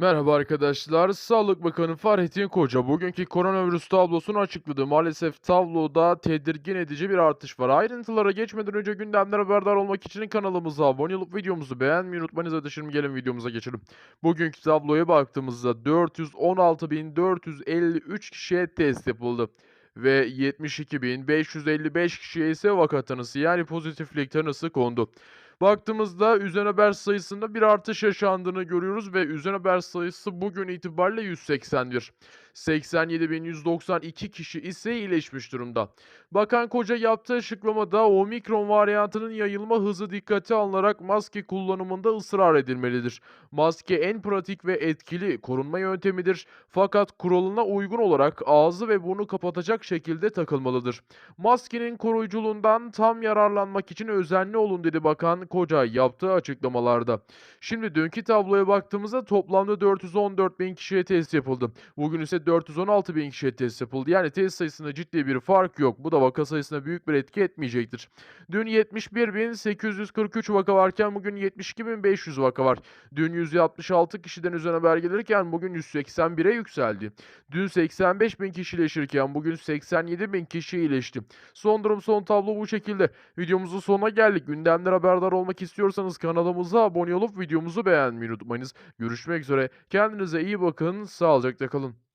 Merhaba arkadaşlar. Sağlık Bakanı Fahrettin Koca bugünkü koronavirüs tablosunu açıkladı. Maalesef tabloda tedirgin edici bir artış var. Ayrıntılara geçmeden önce gündemden haberdar olmak için kanalımıza abone olup videomuzu beğenmeyi unutmayınız. Hadi şimdi gelin videomuza geçelim. Bugünkü tabloya baktığımızda 416.453 kişiye test yapıldı. Ve 72.555 kişiye ise vaka tanısı yani pozitiflik tanısı kondu. Baktığımızda üzen haber sayısında bir artış yaşandığını görüyoruz ve üzen haber sayısı bugün itibariyle 181. 87.192 kişi ise iyileşmiş durumda. Bakan Koca yaptığı açıklamada omikron varyantının yayılma hızı dikkate alınarak maske kullanımında ısrar edilmelidir. Maske en pratik ve etkili korunma yöntemidir fakat kuralına uygun olarak ağzı ve burnu kapatacak şekilde takılmalıdır. Maskenin koruyuculuğundan tam yararlanmak için özenli olun dedi Bakan Koca yaptığı açıklamalarda. Şimdi dünkü tabloya baktığımızda toplamda 414 bin kişiye test yapıldı. Bugün ise 416 bin kişiye test yapıldı. Yani test sayısında ciddi bir fark yok. Bu da vaka sayısına büyük bir etki etmeyecektir. Dün 71.843 vaka varken bugün 72.500 vaka var. Dün 166 kişiden üzerine haber gelirken bugün 181'e yükseldi. Dün 85 bin kişi iyileşirken bugün 87 bin kişi iyileşti. Son durum son tablo bu şekilde. Videomuzun sonuna geldik. Gündemler haberdar olmak istiyorsanız kanalımıza abone olup videomuzu beğenmeyi unutmayınız. Görüşmek üzere. Kendinize iyi bakın. Sağlıcakla kalın.